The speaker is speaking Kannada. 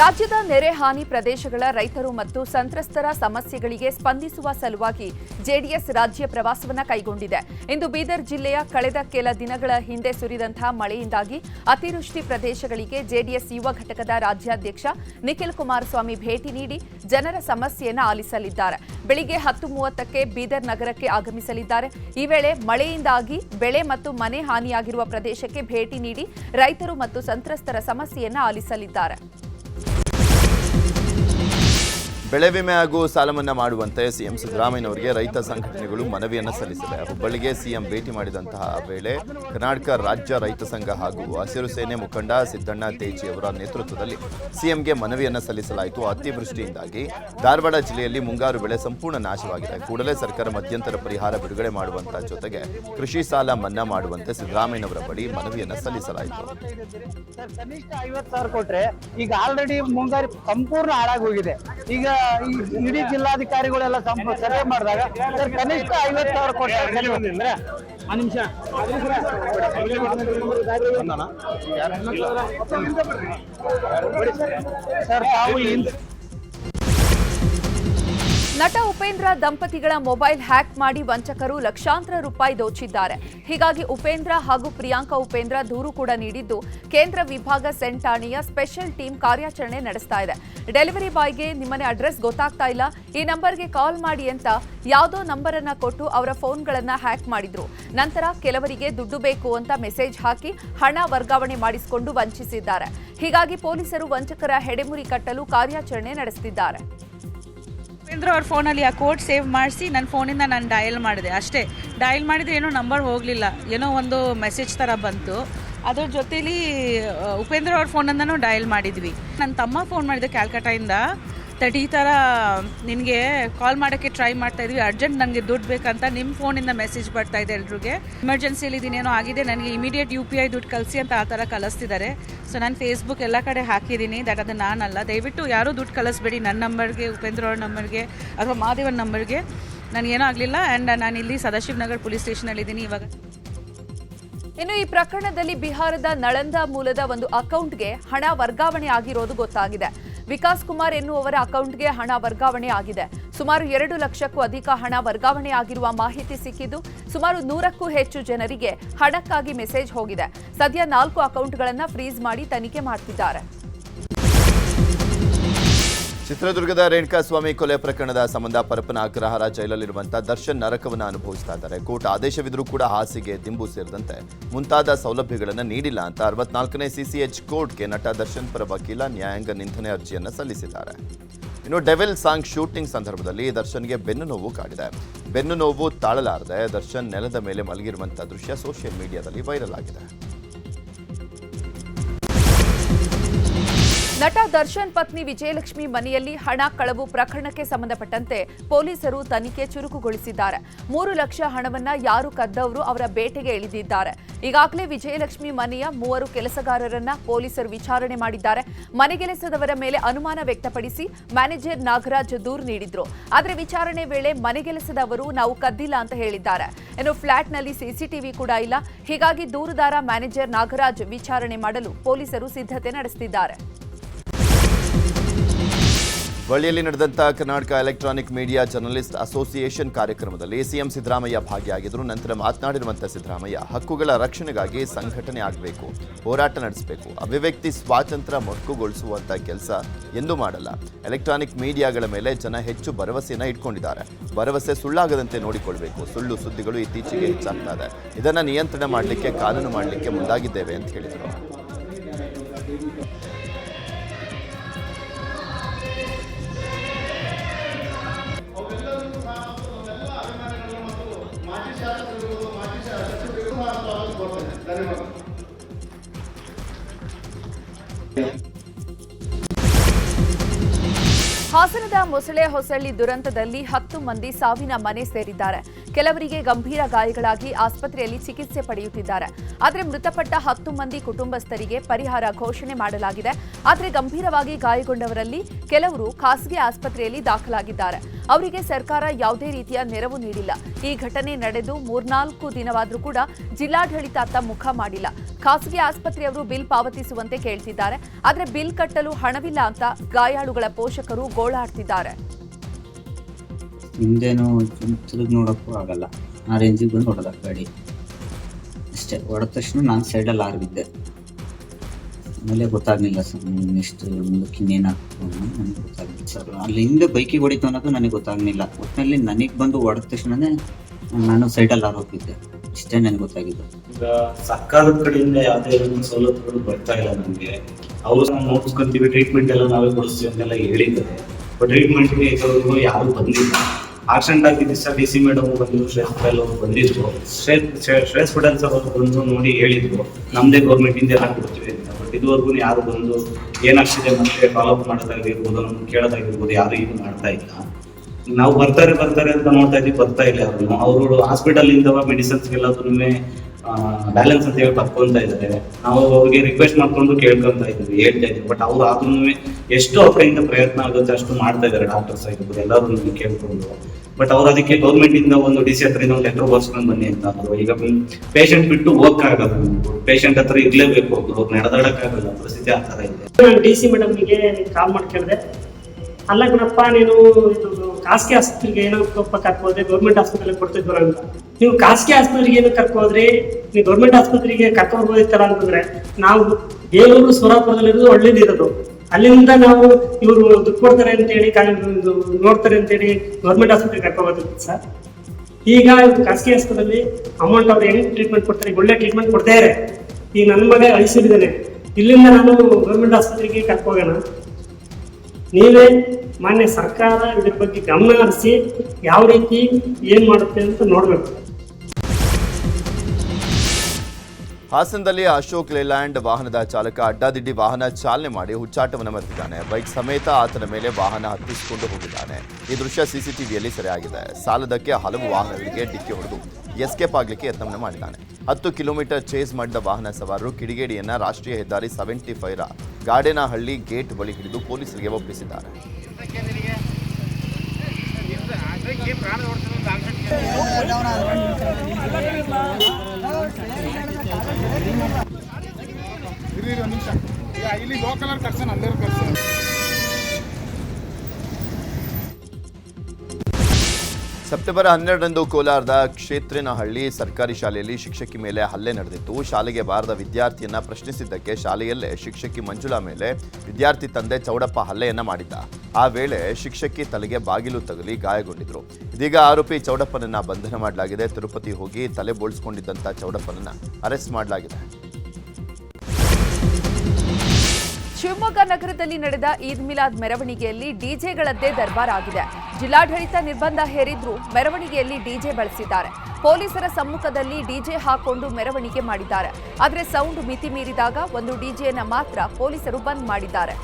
ರಾಜ್ಯದ ನೆರೆ ಹಾನಿ ಪ್ರದೇಶಗಳ ರೈತರು ಮತ್ತು ಸಂತ್ರಸ್ತರ ಸಮಸ್ಯೆಗಳಿಗೆ ಸ್ಪಂದಿಸುವ ಸಲುವಾಗಿ ಜೆಡಿಎಸ್ ರಾಜ್ಯ ಪ್ರವಾಸವನ್ನ ಕೈಗೊಂಡಿದೆ. ಇಂದು ಬೀದರ್ ಜಿಲ್ಲೆಯ ಕಳೆದ ಕೆಲ ದಿನಗಳ ಹಿಂದೆ ಸುರಿದಂತಹ ಮಳೆಯಿಂದಾಗಿ ಅತಿವೃಷ್ಟಿ ಪ್ರದೇಶಗಳಿಗೆ ಜೆಡಿಎಸ್ ಯುವ ಘಟಕದ ರಾಜ್ಯಾಧ್ಯಕ್ಷ ನಿಖಿಲ್ ಕುಮಾರಸ್ವಾಮಿ ಭೇಟಿ ನೀಡಿ ಜನರ ಸಮಸ್ಯೆಯನ್ನು ಆಲಿಸಲಿದ್ದಾರೆ. ಬೆಳಿಗ್ಗೆ ಹತ್ತು ಮೂವತ್ತಕ್ಕೆ ಬೀದರ್ ನಗರಕ್ಕೆ ಆಗಮಿಸಲಿದ್ದಾರೆ. ಈ ವೇಳೆ ಮಳೆಯಿಂದಾಗಿ ಬೆಳೆ ಮತ್ತು ಮನೆ ಹಾನಿಯಾಗಿರುವ ಪ್ರದೇಶಕ್ಕೆ ಭೇಟಿ ನೀಡಿ ರೈತರು ಮತ್ತು ಸಂತ್ರಸ್ತರ ಸಮಸ್ಯೆಯನ್ನು ಆಲಿಸಲಿದ್ದಾರೆ. ಬೆಳೆ ವಿಮೆ ಹಾಗೂ ಸಾಲ ಮನ್ನಾ ಮಾಡುವಂತೆ ಸಿಎಂ ಸಿದ್ದರಾಮಯ್ಯನವರಿಗೆ ರೈತ ಸಂಘಟನೆಗಳು ಮನವಿಯನ್ನು ಸಲ್ಲಿಸಿದೆ ಹುಬ್ಬಳ್ಳಿಗೆ ಸಿಎಂ ಭೇಟಿ ಮಾಡಿದಂತಹ ವೇಳೆ ಕರ್ನಾಟಕ ರಾಜ್ಯ ರೈತ ಸಂಘ ಹಾಗೂ ಹಸಿರು ಸೇನೆ ಮುಖಂಡ ಸಿದ್ದಣ್ಣ ತೇಜಿ ಅವರ ನೇತೃತ್ವದಲ್ಲಿ ಸಿಎಂಗೆ ಮನವಿಯನ್ನು ಸಲ್ಲಿಸಲಾಯಿತು. ಅತಿವೃಷ್ಟಿಯಿಂದಾಗಿ ಧಾರವಾಡ ಜಿಲ್ಲೆಯಲ್ಲಿ ಮುಂಗಾರು ಬೆಳೆ ಸಂಪೂರ್ಣ ನಾಶವಾಗಿದೆ. ಕೂಡಲೇ ಸರ್ಕಾರ ಮಧ್ಯಂತರ ಪರಿಹಾರ ಬಿಡುಗಡೆ ಮಾಡುವಂತಹ ಜೊತೆಗೆ ಕೃಷಿ ಸಾಲ ಮನ್ನಾ ಮಾಡುವಂತೆ ಸಿದ್ದರಾಮಯ್ಯನವರ ಬಳಿ ಮನವಿಯನ್ನು ಸಲ್ಲಿಸಲಾಯಿತು. ಈಗ ಆಲ್ರೆಡಿ ಮುಂಗಾರು ಸಂಪೂರ್ಣ ಹಾಳಾಗಿ ಹೋಗಿದೆ. ಈಗ ಈ ಇಡೀ ಜಿಲ್ಲಾಧಿಕಾರಿಗಳೆಲ್ಲ ಸಂಪ ಸರ್ವೆ ಮಾಡಿದಾಗ ಸರ್ ಕನಿಷ್ಠ ಐವತ್ತು ಸಾವಿರ ಕೊಟ್ಟರೆ ನಿಮಿಷ. ಸರ್ ತಾವು ನಟ ಉಪೇಂದ್ರ ದಂಪತಿಗಳ ಮೊಬೈಲ್ ಹ್ಯಾಕ್ ಮಾಡಿ ವಂಚಕರು ಲಕ್ಷಾಂತರ ರೂಪಾಯಿ ದೋಚಿದ್ದಾರೆ. ಹೀಗಾಗಿ ಉಪೇಂದ್ರ ಹಾಗೂ ಪ್ರಿಯಾಂಕಾ ಉಪೇಂದ್ರ ದೂರು ಕೂಡ ನೀಡಿದ್ದು ಕೇಂದ್ರ ವಿಭಾಗ ಸೆಂಟ್ ಠಾಣೆಯ ಸ್ಪೆಷಲ್ ಟೀಮ್ ಕಾರ್ಯಾಚರಣೆ ನಡೆಸ್ತಾ ಇದೆ. ಡೆಲಿವರಿ ಬಾಯ್ಗೆ ನಿಮ್ಮನೆ ಅಡ್ರೆಸ್ ಗೊತ್ತಾಗ್ತಾ ಇಲ್ಲ. ಈ ನಂಬರ್ಗೆ ಕಾಲ್ ಮಾಡಿ ಅಂತ ಯಾವುದೋ ನಂಬರ್ ಅನ್ನ ಕೊಟ್ಟು ಅವರ ಫೋನ್ಗಳನ್ನ ಹ್ಯಾಕ್ ಮಾಡಿದ್ರು. ನಂತರ ಕೆಲವರಿಗೆ ದುಡ್ಡು ಬೇಕು ಅಂತ ಮೆಸೇಜ್ ಹಾಕಿ ಹಣ ವರ್ಗಾವಣೆ ಮಾಡಿಸಿಕೊಂಡು ವಂಚಿಸಿದ್ದಾರೆ. ಹೀಗಾಗಿ ಪೊಲೀಸರು ವಂಚಕರ ಹೆಡೆಮುರಿ ಕಟ್ಟಲು ಕಾರ್ಯಾಚರಣೆ ನಡೆಸುತ್ತಿದ್ದಾರೆ ಉಪೇಂದ್ರ ಅವ್ರ ಫೋನಲ್ಲಿ ಆ ಕೋಡ್ ಸೇವ್ ಮಾಡಿಸಿ ನನ್ನ ಫೋನಿಂದ ನಾನು ಡಯಲ್ ಮಾಡಿದೆ. ಅಷ್ಟೇ. ಡಯಲ್ ಮಾಡಿದರೆ ಏನೋ ನಂಬರ್ ಹೋಗಲಿಲ್ಲ. ಏನೋ ಒಂದು ಮೆಸೇಜ್ ಥರ ಬಂತು. ಅದ್ರ ಜೊತೇಲಿ, ಉಪೇಂದ್ರ ಅವ್ರ ಫೋನಿಂದನೂ ಡಯಲ್ ಮಾಡಿದ್ವಿ. ನನ್ನ ತಮ್ಮ ಫೋನ್ ಮಾಡಿದೆ ಕ್ಯಾಲ್ಕಟಾಯಿಂದ. ಈ ಥರ ನಿನಗೆ ಕಾಲ್ ಮಾಡೋಕ್ಕೆ ಟ್ರೈ ಮಾಡ್ತಾ ಇದ್ವಿ. ಅರ್ಜೆಂಟ್ ನನಗೆ ದುಡ್ಡು ಬೇಕಂತ ನಿಮ್ಮ ಫೋನಿಂದ ಮೆಸೇಜ್ ಬರ್ತಾ ಇದೆ ಎಲ್ರಿಗೆ. ಎಮರ್ಜೆನ್ಸಿಯಲ್ಲಿ ಇದೀನೇನೋ ಆಗಿದೆ, ನನಗೆ ಇಮಿಡಿಯೇಟ್ ಯು ಪಿ ಐ ದುಡ್ಡು ಕಳಿಸಿ ಅಂತ ಆ ಥರ ಕಳಿಸ್ತಿದ್ದಾರೆ ಸೊ ನಾನು ಫೇಸ್ಬುಕ್ ಎಲ್ಲ ಕಡೆ ಹಾಕಿದ್ದೀನಿ ದಟ್ ಅದು ನಾನಲ್ಲ. ದಯವಿಟ್ಟು ಯಾರೂ ದುಡ್ಡು ಕಳಿಸ್ಬೇಡಿ ನನ್ನ ನಂಬರ್ಗೆ ಉಪೇಂದ್ರ ಅವ್ರ ನಂಬರ್ಗೆ ಅಥವಾ ಮಾದೇವನ್ ನಂಬರ್ಗೆ ನನಗೇನೂ ಆಗಲಿಲ್ಲ ಆ್ಯಂಡ್ ನಾನು ಇಲ್ಲಿ ಸದಾಶಿವನಗರ್ ಪೊಲೀಸ್ ಸ್ಟೇಷನಲ್ಲಿದ್ದೀನಿ ಇವಾಗ. ಇನ್ನು ಈ ಪ್ರಕರಣದಲ್ಲಿ ಬಿಹಾರದ ನಳಂದ ಮೂಲದ ಒಂದು ಅಕೌಂಟ್ಗೆ ಹಣ ವರ್ಗಾವಣೆ ಆಗಿರೋದು ಗೊತ್ತಾಗಿದೆ. ವಿಕಾಸ್ ಕುಮಾರ್ ಎನ್ನುವವರ ಅಕೌಂಟ್ಗೆ ಹಣ ವರ್ಗಾವಣೆ ಆಗಿದೆ. ಸುಮಾರು ಎರಡು ಲಕ್ಷಕ್ಕೂ ಅಧಿಕ ಹಣ ವರ್ಗಾವಣೆ ಆಗಿರುವ ಮಾಹಿತಿ ಸಿಕ್ಕಿದ್ದು, ಸುಮಾರು ನೂರಕ್ಕೂ ಹೆಚ್ಚು ಜನರಿಗೆ ಹಣಕ್ಕಾಗಿ ಮೆಸೇಜ್ ಹೋಗಿದೆ. ಸದ್ಯ ನಾಲ್ಕು ಅಕೌಂಟ್ಗಳನ್ನು ಫ್ರೀಸ್ ಮಾಡಿ ತನಿಖೆ ಮಾಡ್ತಿದ್ದಾರೆ. ಚಿತ್ರದುರ್ಗದ ರೇಣುಕಾಸ್ವಾಮಿ ಕೊಲೆ ಪ್ರಕರಣದ ಸಂಬಂಧ ಪರಪನ ಅಗ್ರಹಾರ ಜೈಲಲ್ಲಿರುವಂತಹ ದರ್ಶನ್ ನರಕವನ್ನು ಅನುಭವಿಸ್ತಾ ಇದ್ದಾರೆ. ಕೋರ್ಟ್ ಆದೇಶವಿದ್ರೂ ಕೂಡ ಹಾಸಿಗೆ, ದಿಂಬು ಸೇರಿದಂತೆ ಮುಂತಾದ ಸೌಲಭ್ಯಗಳನ್ನು ನೀಡಿಲ್ಲ ಅಂತ ಅರವತ್ನಾಲ್ಕನೇ ಸಿಸಿಎಚ್ ಕೋರ್ಟ್ಗೆ ನಟ ದರ್ಶನ್ ಪರ ವಕೀಲ ನ್ಯಾಯಾಂಗ ನಿಂದನೆ ಅರ್ಜಿಯನ್ನು ಸಲ್ಲಿಸಿದ್ದಾರೆ. ಇನ್ನು ಡೆವಿಲ್ ಸಾಂಗ್ ಶೂಟಿಂಗ್ ಸಂದರ್ಭದಲ್ಲಿ ದರ್ಶನ್ಗೆ ಬೆನ್ನು ನೋವು ಕಾಡಿದೆ. ಬೆನ್ನು ನೋವು ತಾಳಲಾರದೆ ದರ್ಶನ್ ನೆಲದ ಮೇಲೆ ಮಲಗಿರುವಂತಹ ದೃಶ್ಯ ಸೋಷಿಯಲ್ ಮೀಡಿಯಾದಲ್ಲಿ ವೈರಲ್ ಆಗಿದೆ. ನಟ ದರ್ಶನ್ ಪತ್ನಿ ವಿಜಯಲಕ್ಷ್ಮಿ ಮನೆಯಲ್ಲಿ ಹಣ ಕಳವು ಪ್ರಕರಣಕ್ಕೆ ಸಂಬಂಧಪಟ್ಟಂತೆ ಪೊಲೀಸರು ತನಿಖೆ ಚುರುಕುಗೊಳಿಸಿದ್ದಾರೆ. ಮೂರು ಲಕ್ಷ ಹಣವನ್ನ ಯಾರು ಕದ್ದವರು ಅವರ ಬೇಟೆಗೆ ಇಳಿದಿದ್ದಾರೆ. ಈಗಾಗಲೇ ವಿಜಯಲಕ್ಷ್ಮಿ ಮನೆಯ ಮೂವರು ಕೆಲಸಗಾರರನ್ನ ಪೊಲೀಸರು ವಿಚಾರಣೆ ಮಾಡಿದ್ದಾರೆ. ಮನೆಗೆಲಸದವರ ಮೇಲೆ ಅನುಮಾನ ವ್ಯಕ್ತಪಡಿಸಿ ಮ್ಯಾನೇಜರ್ ನಾಗರಾಜ್ ದೂರು ನೀಡಿದ್ರು. ಆದರೆ ವಿಚಾರಣೆ ವೇಳೆ ಮನೆಗೆಲಸದವರು ನಾವು ಕದ್ದಿಲ್ಲ ಅಂತ ಹೇಳಿದ್ದಾರೆ. ಇನ್ನು ಫ್ಲಾಟ್ನಲ್ಲಿ ಸಿಸಿಟಿವಿ ಕೂಡ ಇಲ್ಲ. ಹೀಗಾಗಿ ದೂರುದಾರ ಮ್ಯಾನೇಜರ್ ನಾಗರಾಜ್ ವಿಚಾರಣೆ ಮಾಡಲು ಪೊಲೀಸರು ಸಿದ್ಧತೆ ನಡೆಸುತ್ತಿದ್ದಾರೆ ಬಳ್ಳಿಯಲ್ಲಿ ನಡೆದಂಥ Karnataka electronic media journalist association ಕಾರ್ಯಕ್ರಮದಲ್ಲಿ ಸಿಎಂ ಸಿದ್ದರಾಮಯ್ಯ ಭಾಗಿಯಾಗಿದ್ದರು. ನಂತರ ಮಾತನಾಡಿರುವಂಥ ಸಿದ್ದರಾಮಯ್ಯ, ಹಕ್ಕುಗಳ ರಕ್ಷಣೆಗಾಗಿ ಸಂಘಟನೆ ಆಗಬೇಕು, ಹೋರಾಟ ನಡೆಸಬೇಕು, ಅಭಿವ್ಯಕ್ತಿ ಸ್ವಾತಂತ್ರ್ಯ ಮೊಟಕುಗೊಳಿಸುವಂಥ ಕೆಲಸ ಎಂದೂ ಮಾಡಲ್ಲ. ಎಲೆಕ್ಟ್ರಾನಿಕ್ ಮೀಡಿಯಾಗಳ ಮೇಲೆ ಜನ ಹೆಚ್ಚು ಭರವಸೆಯನ್ನು ಇಟ್ಕೊಂಡಿದ್ದಾರೆ. ಭರವಸೆ ಸುಳ್ಳಾಗದಂತೆ ನೋಡಿಕೊಳ್ಬೇಕು. ಸುಳ್ಳು ಸುದ್ದಿಗಳು ಇತ್ತೀಚೆಗೆ ಹೆಚ್ಚಾಗ್ತಾ ಇದೆ ಇದನ್ನು ನಿಯಂತ್ರಣ ಮಾಡಲಿಕ್ಕೆ, ಕಾನೂನು ಮಾಡಲಿಕ್ಕೆ ಮುಂದಾಗಿದ್ದೇವೆ ಅಂತ ಹೇಳಿದರು. ಹಾಸನದ ಮೊಸಳೆ ಹೊಸಳ್ಳಿ ದುರಂತದಲ್ಲಿ ಹತ್ತು ಮಂದಿ ಸಾವಿನ ಮನೆ ಸೇರಿದ್ದಾರೆ. ಕೆಲವರಿಗೆ ಗಂಭೀರ ಗಾಯಗಳಾಗಿ ಆಸ್ಪತ್ರೆಯಲ್ಲಿ ಚಿಕಿತ್ಸೆ ಪಡೆಯುತ್ತಿದ್ದಾರೆ. ಆದರೆ ಮೃತಪಟ್ಟ ಹತ್ತು ಮಂದಿ ಕುಟುಂಬಸ್ಥರಿಗೆ ಪರಿಹಾರ ಘೋಷಣೆ ಮಾಡಲಾಗಿದೆ. ಆದರೆ ಗಂಭೀರವಾಗಿ ಗಾಯಗೊಂಡವರಲ್ಲಿ ಕೆಲವರು ಖಾಸಗಿ ಆಸ್ಪತ್ರೆಯಲ್ಲಿ ದಾಖಲಾಗಿದ್ದಾರೆ. ಅವರಿಗೆ ಸರ್ಕಾರ ಯಾವುದೇ ರೀತಿಯ ನೆರವು ನೀಡಿಲ್ಲ. ಈ ಘಟನೆ ನಡೆದು ಮೂರ್ನಾಲ್ಕು ದಿನವಾದರೂ ಕೂಡ ಜಿಲ್ಲಾಡಳಿತ ಅತ್ತ ಮುಖ ಮಾಡಿಲ್ಲ. ಖಾಸಗಿ ಆಸ್ಪತ್ರೆಯವರು ಬಿಲ್ ಪಾವತಿಸುವಂತೆ ಕೇಳ್ತಿದ್ದಾರೆ. ಆದರೆ ಬಿಲ್ ಕಟ್ಟಲು ಹಣವಿಲ್ಲ ಅಂತ ಗಾಯಾಳುಗಳ ಪೋಷಕರು ಗೋಳಾಡ್ತಿದ್ದಾರೆ. ಹಿಂದೇನು ತಿರುಗಿ ನೋಡೋಕ್ಕೂ ಆಗಲ್ಲ. ಆ ರೇಂಜಿಗೆ ಬಂದು ಹೊಡೆದ ಗಾಡಿ ಅಷ್ಟೇ, ಹೊಡೆದ ತಕ್ಷಣ ನಾನು ಸೈಡಲ್ಲಿ ಆರ್ಬಿದ್ದೆ ಆಮೇಲೆ ಗೊತ್ತಾಗ್ಲಿಲ್ಲ ಸರ್ ನೆಕ್ಸ್ಟ್ ಮುಂದಕ್ಕೆ ಇನ್ನೇನಾಗ್ತದೆ ಅನ್ನೋದು ನನಗೆ ಗೊತ್ತಾಗಲಿಲ್ಲ ಸರ್. ಅಲ್ಲಿ ಹಿಂದೆ ಬೈಕಿಗೆ ಹೊಡಿತು ಅನ್ನೋದು ನನಗೆ ಗೊತ್ತಾಗಲಿಲ್ಲ. ಒಟ್ಟಿನಲ್ಲಿ ನನಗೆ ಬಂದು ಹೊಡೆದ ತಕ್ಷಣನೇ ನಾನು ಸೈಡಲ್ಲಿ ಆರೋಪಿದ್ದೆ ಇಷ್ಟೇ ನನಗೆ ಗೊತ್ತಾಗಿದ್ದು. ಈಗ ಸರ್ಕಾರದ ಕಡೆಯಿಂದ ಯಾವುದೇ ಒಂದು ಬರ್ತಾ ಇಲ್ಲ ನಮಗೆ. ಅವರು ನಾವು ನೋಡ್ಸ್ಕೊಂತೀವಿ ಟ್ರೀಟ್ಮೆಂಟ್ ಎಲ್ಲ ನಾವೇ ಕೊಡಿಸ್ತೀವಿ ಅಂತೆಲ್ಲ ಹೇಳಿದ್ದಾರೆ. ಬಟ್ ಟ್ರೀಟ್ಮೆಂಟ್ಗೆ ಯಾರು ಬಂದಿಲ್ಲ. ಆಕ್ಸಿಡೆಂಟ್ ಆಗಿದ್ದ ಸರ್ ಡಿ ಸಿ ಮೇಡಮ್ ಬಂದು ಶ್ರೇಷ್ಠ ಅವರು ಬಂದಿದ್ರು. ಶ್ರೇಷ್ಠ ಶ್ರೇಷ್ಠ ಪಟೇಲ್ ಸರ್ ಅವರು ಬಂದು ನೋಡಿ ಹೇಳಿದ್ರು. ನಮ್ಮದೇ ಗೌರ್ಮೆಂಟಿಂದ ಎಲ್ಲ ಕೊಡ್ತೀವಿ ಅಂತ. ಬಟ್ ಇದುವರೆಗೂ ಯಾರು ಬಂದು ಏನಾಗ್ತಿದೆ ಮತ್ತೆ ಫಾಲೋ ಅಪ್ ಮಾಡೋದಾಗಿರ್ಬೋದು, ನಮ್ಗೆ ಕೇಳೋದಾಗಿರ್ಬೋದು, ಯಾರು ಇದು ಮಾಡ್ತಾ ಇಲ್ಲ. ನಾವು ಬರ್ತಾರೆ ಬರ್ತಾರೆ ಅಂತ ನೋಡ್ತಾ ಇದ್ವಿ, ಬರ್ತಾ ಇಲ್ಲ ಅವರು ಅವರು ಹಾಸ್ಪಿಟಲ್ ಇಂದ ಮೆಡಿಸಿನ್ಸ್ ಎಲ್ಲದನ್ನು ಬ್ಯಾಲೆನ್ಸ್ ಅಂತ ಹೇಳಿ ಬರ್ಕೊಂತ ಇದ್ದಾರೆ. ನಾವು ಅವ್ರಿಗೆ ರಿಕ್ವೆಸ್ಟ್ ಮಾಡ್ಕೊಂಡು ಕೇಳ್ಕೊಂತ ಇದ್ದೀವಿ, ಹೇಳ್ತಾ ಇದ್ವಿ ಬಟ್ ಅವ್ರು ಆದ್ರೂ ಎಷ್ಟು ಅವ್ರ ಕೈಯಿಂದ ಪ್ರಯತ್ನ ಆಗುತ್ತೆ, ಅಷ್ಟು ಮಾಡ್ತಾ ಇದ್ದಾರೆ ಡಾಕ್ಟರ್ಸ್ ಆಗಿರ್ಬೋದು ಎಲ್ಲರೂ ಕೇಳ್ಕೊಂಡು. ಬಟ್ ಅವ್ರು ಅದಕ್ಕೆ ಗೌರ್ಮೆಂಟ್ ಇಂದ ಒಂದು ಡಿ ಸಿ ಹತ್ರ ಒಂದು ಲೆಟರ್ ಬರ್ಸ್ಕೊಂಡು ಬನ್ನಿ ಅಂತ ಅಂದ್ರು. ಈಗ ಪೇಷಂಟ್ ಬಿಟ್ಟು ಹೋಗಕ್ಕಾಗಲ್ಲ ಪೇಷಂಟ್ ಹತ್ರ ಇರ್ಲೇಬೇಕು. ಅವ್ರು ನಡೆದಾಡಕ್ಕಾಗಲ್ಲ. ಪರಿಸ್ಥಿತಿ ಆ ಥರ ಇದೆ. ಡಿ ಸಿ ಮೇಡಮ್ಗೆ ಕಾಲ್ ಮಾಡಿ ಕೇಳಿದೆ. ಅಲ್ಲ ಗುಣಪ್ಪ, ನೀನು ಇದು ಖಾಸಗಿ ಆಸ್ಪತ್ರೆಗೆ ಏನೋ ಕರ್ಕೋದ್ರೆ ಗೌರ್ಮೆಂಟ್ ಆಸ್ಪತ್ರೆಗೆ ಕೊಡ್ತಿದ್ವಲ್ಲ ಅಂತ. ನೀವು ಖಾಸಗಿ ಆಸ್ಪತ್ರೆಗೆ ಏನು ಕರ್ಕೋದ್ರಿ ನೀವು ಗೌರ್ಮೆಂಟ್ ಆಸ್ಪತ್ರೆಗೆ ಕರ್ಕೋಬೋದಿತ್ತಲ್ಲ ಅಂತಂದ್ರೆ, ನಾವು ಬೇಲೂರು ಸೋಲಾಪುರದಲ್ಲಿರೋದು ಒಳ್ಳೇದಿರೋದು ಅಲ್ಲಿಂದ ನಾವು ಇವರು ದುಡ್ಡು ಕೊಡ್ತಾರೆ ಅಂತೇಳಿ ಕಾ- ಇದು ನೋಡ್ತಾರೆ ಅಂತೇಳಿ ಗೌರ್ಮೆಂಟ್ ಆಸ್ಪತ್ರೆಗೆ ಕರ್ಕೋಬೋದಿತ್ತು ಸರ್. ಈಗ ಖಾಸಗಿ ಆಸ್ಪತ್ರೆಯಲ್ಲಿ ಅಮೌಂಟ್ ಅವ್ರು ಹೆಂಗ್ ಟ್ರೀಟ್ಮೆಂಟ್ ಕೊಡ್ತಾರೆ, ಒಳ್ಳೆ ಟ್ರೀಟ್ಮೆಂಟ್ ಕೊಡ್ತಾರೆ ಈಗ ನನ್ನ ಮಗ ಐಸಿದ್ದಾನೆ ಇಲ್ಲಿಂದ ನಾನು ಗೌರ್ಮೆಂಟ್ ಆಸ್ಪತ್ರೆಗೆ ಕರ್ಕೋಗೋಣ. ನೀವೇ ಮಾನ್ಯ ಸರ್ಕಾರ ಇದ್ರ ಬಗ್ಗೆ ಗಮನ ಹರಿಸಿ ಯಾವ ರೀತಿ ಏನ್ ಮಾಡುತ್ತೆ ಅಂತ ನೋಡ್ಬೇಕು. ಹಾಸನದಲ್ಲಿ ಅಶೋಕ್ ಲೇಲ್ಯಾಂಡ್ ವಾಹನದ ಚಾಲಕ ಅಡ್ಡಾದಿಡ್ಡಿ ವಾಹನ ಚಾಲನೆ ಮಾಡಿ ಹುಚ್ಚಾಟವನ್ನು ಮರೆದಿದ್ದಾನೆ ಬೈಕ್ ಸಮೇತ ಆತನ ಮೇಲೆ ವಾಹನ ಹತ್ತಿಸಿಕೊಂಡು ಹೋಗಿದ್ದಾನೆ. ಈ ದೃಶ್ಯ ಸಿಸಿಟಿವಿಯಲ್ಲಿ ಸೆರೆಯಾಗಿದೆ. ಸಾಲದಕ್ಕೆ ಹಲವು ವಾಹನಗಳಿಗೆ ಡಿಕ್ಕಿ ಹೊಡೆದು ಎಸ್ಕೇಪ್ ಆಗಲಿಕ್ಕೆ ಯತ್ನವನ್ನು ಮಾಡಿದ್ದಾನೆ. ಹತ್ತು ಕಿಲೋಮೀಟರ್ ಚೇಸ್ ಮಾಡಿದ ವಾಹನ ಸವಾರರು ಕಿಡಿಗೇಡಿಯನ್ನ ರಾಷ್ಟ್ರೀಯ ಹೆದ್ದಾರಿ ಸೆವೆಂಟಿ ಫೈವ್ರ ಗಾಡೇನಹಳ್ಳಿ ಗೇಟ್ ಬಳಿ ಹಿಡಿದು ಪೊಲೀಸರಿಗೆ ಒಪ್ಪಿಸಿದ್ದಾರೆ. ಇಲ್ಲಿ ಲೋಕಲ್ ಕರ್ಸನ್ ಅಂದ್ರೆ ಕರ್ಸೋಣ. ಸೆಪ್ಟೆಂಬರ್ ಹನ್ನೆರಡರಂದು ಕೋಲಾರದ ಕ್ಷೇತ್ರನಹಳ್ಳಿ ಸರ್ಕಾರಿ ಶಾಲೆಯಲ್ಲಿ ಶಿಕ್ಷಕಿ ಮೇಲೆ ಹಲ್ಲೆ ನಡೆದಿತ್ತು. ಶಾಲೆಗೆ ಬಾರದ ವಿದ್ಯಾರ್ಥಿಯನ್ನ ಪ್ರಶ್ನಿಸಿದ್ದಕ್ಕೆ ಶಾಲೆಯಲ್ಲೇ ಶಿಕ್ಷಕಿ ಮಂಜುಳಾ ಮೇಲೆ ವಿದ್ಯಾರ್ಥಿ ತಂದೆ ಚೌಡಪ್ಪ ಹಲ್ಲೆಯನ್ನ ಮಾಡಿದ್ದ. ಆ ವೇಳೆ ಶಿಕ್ಷಕಿ ತಲೆಗೆ ಬಾಗಿಲು ತಗಲಿ ಗಾಯಗೊಂಡಿದ್ರು. ಇದೀಗ ಆರೋಪಿ ಚೌಡಪ್ಪನನ್ನ ಬಂಧನ ಮಾಡಲಾಗಿದೆ. ತಿರುಪತಿ ಹೋಗಿ ತಲೆ ಬೋಳ್ಸ್ಕೊಂಡಿದ್ದಂಥ ಚೌಡಪ್ಪನನ್ನ ಅರೆಸ್ಟ್ ಮಾಡಲಾಗಿದೆ. ಶಿವಮೊಗ್ಗ ನಗರದಲ್ಲಿ ನಡೆದ ಈದ್ ಮಿಲಾದ್ ಮೆರವಣಿಗೆಯಲ್ಲಿ ಡಿಜೆಗಳದ್ದೇ ದರ್ಬಾರ್ ಆಗಿದೆ ಜಿಲ್ಲಾಡಳಿತ ನಿರ್ಬಂಧ ಹೇರಿದ್ರೂ ಮೆರವಣಿಗೆಯಲ್ಲಿ ಡಿಜೆ ಬಳಸಿದ್ದಾರೆ. ಪೊಲೀಸರ ಸಮ್ಮುಖದಲ್ಲಿ ಡಿಜೆ ಹಾಕೊಂಡು ಮೆರವಣಿಗೆ ಮಾಡಿದ್ದಾರೆ. ಆದರೆ ಸೌಂಡ್ ಮಿತಿ ಮೀರಿದಾಗ ಒಂದು ಡಿಜೆಯನ್ನ ಮಾತ್ರ ಪೊಲೀಸರು ಬಂದ್ ಮಾಡಿದ್ದಾರೆ.